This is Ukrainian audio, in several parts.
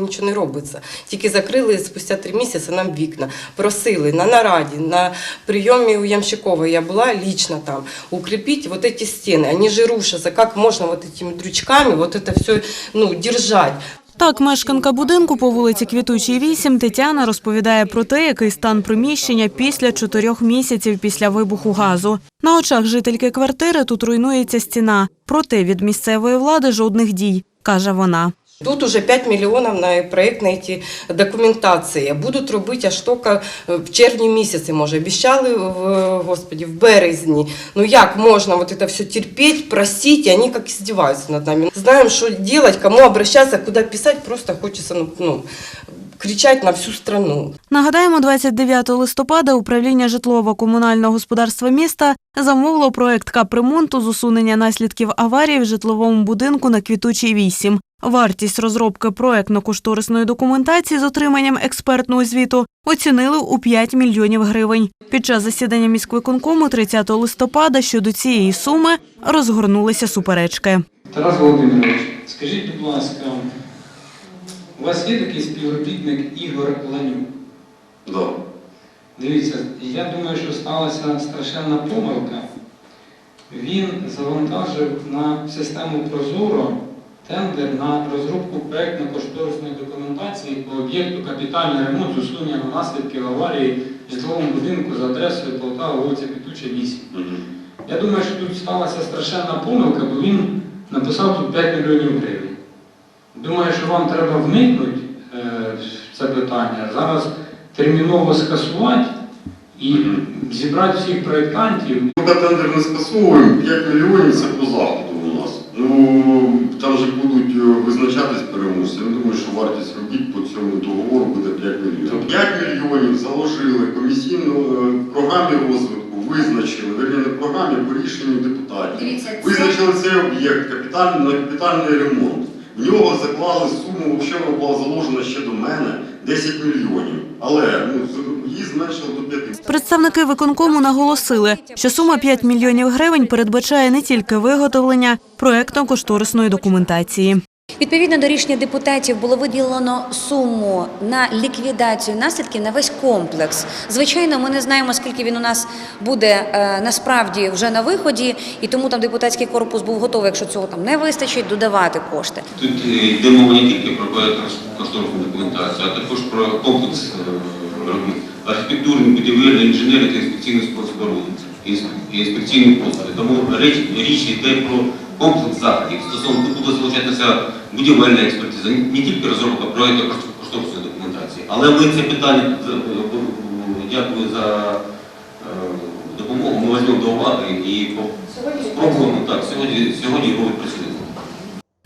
Нічого не робиться. Тільки закрили спустя три місяці нам вікна. Просили на нараді, на прийомі у Ямщикової я була лично там. Укрепить вот эти стены. Они же рушатся. Как можно вот этими дрючками вот это все ну, держать? Так, мешканка будинку по вулиці Квітучій 8 Тетяна розповідає про те, який стан приміщення після чотирьох місяців після вибуху газу. На очах жительки квартири тут руйнується стіна. Проте від місцевої влади жодних дій, каже вона. Тут уже 5 мільйонів на проєктні ці документації. Будуть робити аж тільки в червні місяці, може. Обіцяли, в, господі, в березні. Ну як можна вот это все терпіти, просити, вони як здіваються над нами. Знаємо, що робити, кому обращатися, куди писати, просто хочеться ну, ну, кричати на всю страну. Нагадаємо, 29 листопада управління житлово-комунального господарства міста замовило проект капремонту з усунення наслідків аварії в житловому будинку на Квітучій 8. Вартість розробки проектно-кошторисної документації з отриманням експертного звіту оцінили у 5 мільйонів гривень. Під час засідання міськвиконкому 30 листопада щодо цієї суми розгорнулися суперечки. Тарас Володимирович, скажіть, будь ласка, у вас є такий співробітник Ігор Ланюк? Да. Дивіться, я думаю, що сталася страшенна помилка. Він завантажив на систему Прозоро тендер на розробку проєктно-кошторисної документації по об'єкту капітальний ремонт з усунення наслідків аварії в житловому будинку за адресою Полтава, вулиця Петуча, 8. Мгм. Я думаю, що тут сталася страшенна помилка, бо він написав тут 5 мільйонів гривень. Думаю, що вам треба вникнути е, в це питання, зараз терміново скасувати і зібрати всіх проєктантів. Поки тендер не скасовуємо, 5 мільйонів це по заходу у нас. Ну, там же будуть е, визначатись переможці. Я думаю, що вартість робіт по цьому договору буде 5 мільйонів. 5 мільйонів заложили комісійно е, в програмі розвитку, визначили, верні не в програмі, по рішенню депутатів. Визначили цей об'єкт капітальний, на капітальний ремонт. В нього заклали суму, взагалі вона була заложена ще до мене 10 мільйонів. Але ну, її зменшили до 5. Представники виконкому наголосили, що сума 5 мільйонів гривень передбачає не тільки виготовлення проектно-кошторисної документації. Відповідно до рішення депутатів було виділено суму на ліквідацію наслідків на весь комплекс. Звичайно, ми не знаємо, скільки він у нас буде е, насправді вже на виході, і тому там депутатський корпус був готовий, якщо цього там не вистачить, додавати кошти. Тут е, йде мова не тільки про проєктно-кошторисну документацію, а також про комплекс е. Архітектурний, будівельний, інженерний та інспекційний спорт і інспекційні послуги. Тому річ йде про комплекс заходів. Стосовно тут буде залучатися будівельна експертиза, не тільки розробка проєкту кошторисної документації. Але ми це питання, е, е, дякую за е, допомогу, ми візьмемо до уваги і спробуємо так, сьогодні, сьогодні його відпрацюємо.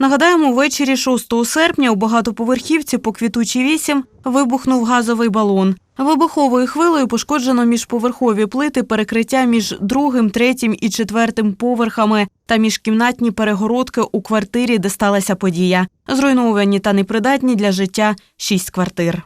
Нагадаємо, ввечері 6 серпня у багатоповерхівці по квітучій 8 вибухнув газовий балон. Вибуховою хвилею пошкоджено міжповерхові плити перекриття між другим, третім і четвертим поверхами та міжкімнатні перегородки у квартирі, де сталася подія. Зруйновані та непридатні для життя шість квартир.